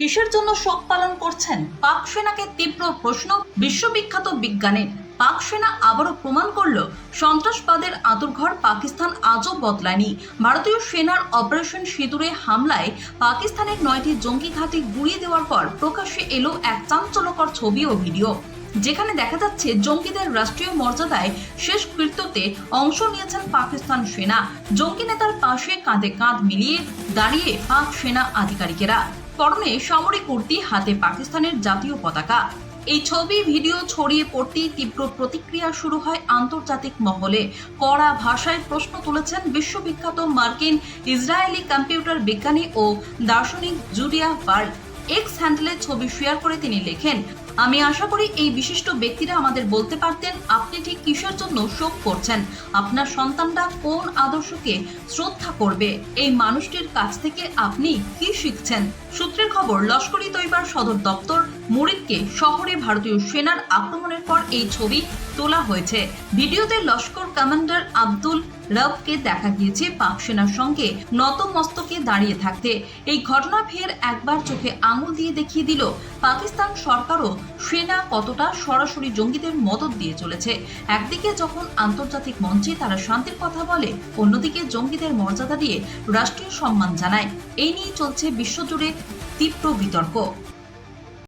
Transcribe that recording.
কিসের জন্য শোক পালন করছেন? পাক সেনাকে তীব্র প্রশ্ন। বিশ্ববিখ্যাত বিজ্ঞানের পাক সেনা আবারও প্রমাণ করল, সন্ত্রাসবাদের আঁতুরঘর পাকিস্তান আজও বদলায়নি। ভারতীয় সেনার অপারেশন সিঁদুরে হামলায় পাকিস্তানের নয়টি জঙ্গি ঘাঁটি গুড়িয়ে দেওয়ার পর প্রকাশ্যে এলো এক চাঞ্চল্যকর ছবি ও ভিডিও। যেখানে দেখা যাচ্ছে জঙ্গিদের রাষ্ট্রীয় মর্যাদায় শেষ কৃত্যতে অংশ নিয়েছেন পাকিস্তান সেনা। জঙ্গি নেতার পাশে কাঁধে কাঁধ মিলিয়ে দাঁড়িয়ে পাক সেনা আধিকারিকেরা। পরনে সামরিক কুর্তি হাতে পাকিস্তানের জাতীয় পতাকা। এই ছবি, ভিডিও ছড়িয়ে পড়তেই তীব্র প্রতিক্রিয়া শুরু হয় আন্তর্জাতিক মহলে। কড়া ভাষায় প্রশ্ন তুলেছেন বিশ্ববিখ্যাত মার্কিন ইসরায়েলি কম্পিউটার বিজ্ঞানী ও দার্শনিক জুডিয়া বার্ড এক্স হ্যান্ডেলে ছবি শেয়ার করে তিনি লেখেন আমি আশা করি এই বিশিষ্ট ব্যক্তিরা আমাদের বলতে পারতেন, আপনি ঠিক কিসের জন্য শোক করছেন? আপনার সন্তানরা কোন আদর্শকে শ্রদ্ধা করবে? এই মানুষটির কাছ থেকে আপনি কি শিখছেন? সূত্রের খবর লস্করি তৈবার সদর দপ্তর মুরিদকে শহরে ভারতীয় সেনার আক্রমণের পর এই ছবি তোলা হয়েছে। ভিডিওতে লস্কর কমান্ডার আব্দুল রবকে দেখা গিয়েছে পাক সেনার সঙ্গে নত মস্তকে দাঁড়িয়ে থাকতে। এই ঘটনা ফের একবার চোখে আঙুল দিয়ে দেখিয়ে দিল পাকিস্তান সরকারও সেনা কতটা সরাসরি জঙ্গিদের মদত দিয়ে চলেছে। একদিকে যখন আন্তর্জাতিক মঞ্চে তারা শান্তির কথা বলে, অন্যদিকে জঙ্গিদের মর্যাদা দিয়ে রাষ্ট্রীয় সম্মান জানায়। এই নিয়ে চলছে বিশ্বজুড়ে তীব্র বিতর্ক।